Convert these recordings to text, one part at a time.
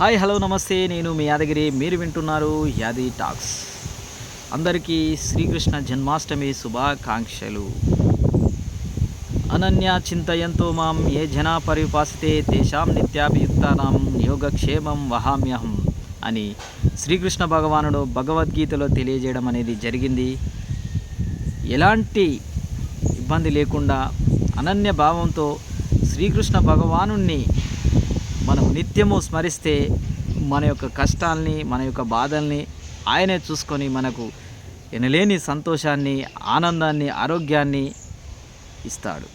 Hi hello నమస్తే. నేను మీ యాదగిరి. మీరు వింటున్నారు యాది టాక్స్. అందరికీ శ్రీకృష్ణ జన్మాష్టమి శుభాకాంక్షలు. అనన్య చింతయంతో మాం ఏ జనా పరిపాసితే తేషాం నిత్యాభియుక్తానాం యోగక్షేమం వహామ్యహం అని శ్రీకృష్ణ భగవానుడు భగవద్గీతలో తెలియజేయడం అనేది జరిగింది. ఎలాంటి ఇబ్బంది లేకుండా అనన్య భావంతో శ్రీకృష్ణ భగవానుణ్ణి మనం నిత్యము స్మరిస్తే మన యొక్క కష్టాల్ని మన యొక్క బాధల్ని ఆయనే చూసుకొని మనకు ఎనలేని సంతోషాన్ని ఆనందాన్ని ఆరోగ్యాన్ని ఇస్తాడు.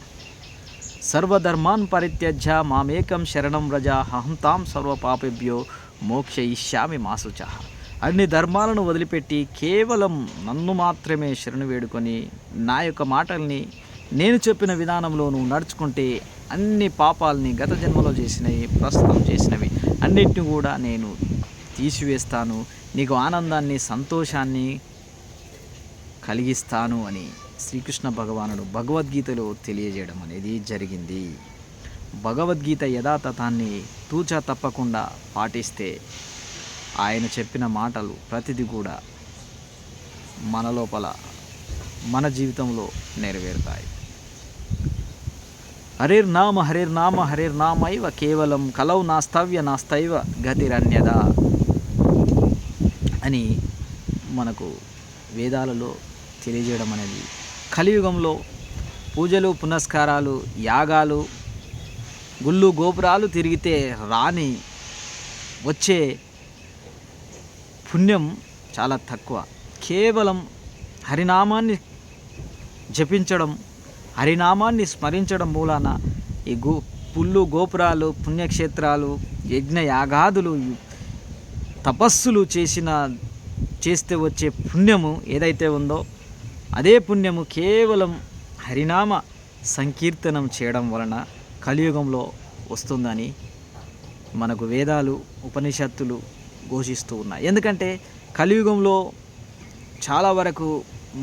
సర్వధర్మాన్ పరిత్యజ్య మామేకం శరణం రజ అహం తాం సర్వపాపేభ్యో మోక్షయిష్యామి మాసుచ అన్ని ధర్మాలను వదిలిపెట్టి కేవలం నన్ను మాత్రమే శరణు వేడుకొని నా యొక్క మాటల్ని నేను చెప్పిన విధానంలో నువ్వు నడుచుకుంటే అన్ని పాపాలని గత జన్మలో చేసినవి ప్రస్తుతం చేసినవి అన్నిటిని కూడా నేను తీసివేస్తాను. నీకు ఆనందాన్ని సంతోషాన్ని కలిగిస్తాను అని శ్రీకృష్ణ భగవానుడు భగవద్గీతలో తెలియజేయడం అనేది జరిగింది. భగవద్గీత యథాతథాన్ని తూచా తప్పకుండా పాటిస్తే ఆయన చెప్పిన మాటలు ప్రతిదీ కూడా మన లోపల మన జీవితంలో నెరవేరుతాయి. హరిర్నామ హరిర్నామ ఇవ కేవలం కలౌ నాస్తవ్య నాస్తైవ గతిరన్యద అని మనకు వేదాలలో తెలియజేయడం అనేది కలియుగంలో పూజలు పునస్కారాలు యాగాలు గుళ్ళు గోపురాలు తిరిగితే రాని వచ్చే పుణ్యం చాలా తక్కువ. కేవలం హరినామాన్ని జపించడం హరినామాన్ని స్మరించడం మూలాన ఈ గో పుల్లు గోపురాలు పుణ్యక్షేత్రాలు యజ్ఞ యాగాదులు తపస్సులు చేసిన చేస్తే వచ్చే పుణ్యము ఏదైతే ఉందో అదే పుణ్యము కేవలం హరినామ సంకీర్తనం చేయడం వలన కలియుగంలో వస్తుందని మనకు వేదాలు ఉపనిషత్తులు ఘోషిస్తూ ఉన్నాయి. ఎందుకంటే కలియుగంలో చాలా వరకు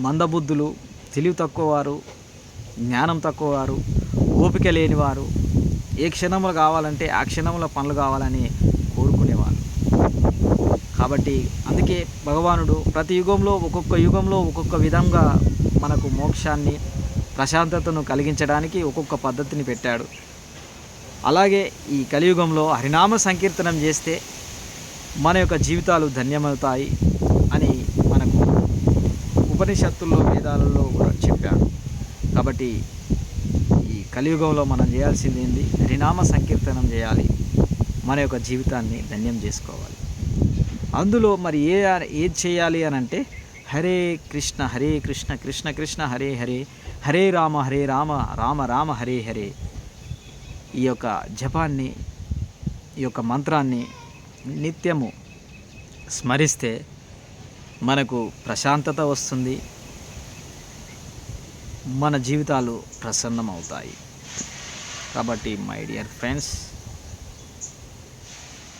మందబుద్ధులు తెలివి తక్కువ వారు జ్ఞానం తక్కువ వారు ఓపిక లేనివారు ఏ క్షణంలో కావాలంటే ఆ క్షణంలో పనులు కావాలని కోరుకునేవారు. కాబట్టి అందుకే భగవానుడు ప్రతి యుగంలో ఒక్కొక్క యుగంలో ఒక్కొక్క విధంగా మనకు మోక్షాన్ని ప్రశాంతతను కలిగించడానికి ఒక్కొక్క పద్ధతిని పెట్టాడు. అలాగే ఈ కలియుగంలో హరినామ సంకీర్తనం చేస్తే మన యొక్క జీవితాలు ధన్యమవుతాయి అని మనకు ఉపనిషత్తుల్లో వేదాలలో కూడా చెప్పాడు. కాబట్టి ఈ కలియుగంలో మనం చేయాల్సింది ఏంది? హరినామ సంకీర్తనం చేయాలి. మన యొక్క జీవితాన్ని ధన్యం చేసుకోవాలి. అందులో మరి ఏ ఏది చేయాలి అని అంటే హరే కృష్ణ హరే కృష్ణ కృష్ణ కృష్ణ హరే హరే హరే రామ హరే రామ రామ రామ హరే హరే ఈ యొక్క జపాన్ని ఈ యొక్క మంత్రాన్ని నిత్యము స్మరిస్తే మనకు ప్రశాంతత వస్తుంది. మన జీవితాలు ప్రసన్నమవుతాయి. కాబట్టి మై డియర్ ఫ్రెండ్స్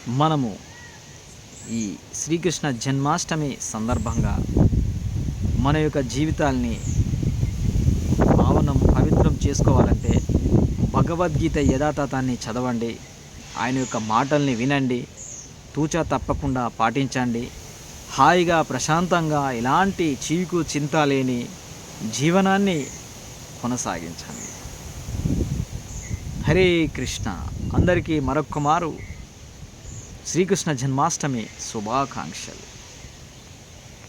మనము ఈ శ్రీకృష్ణ జన్మాష్టమి సందర్భంగా మన యొక్క జీవితాల్ని భావనం పవిత్రం చేసుకోవాలంటే భగవద్గీత యథాతథాన్ని చదవండి ఆయన యొక్క మాటల్ని వినండి తూచా తప్పకుండా పాటించండి హాయిగా ప్రశాంతంగా ఎలాంటి చీకు చింత లేని జీవనాన్ని కొనసాగించండి. హరే కృష్ణ. అందరికీ మరొక్క మారు. శ్రీకృష్ణ జన్మాష్టమి శుభాకాంక్షలు.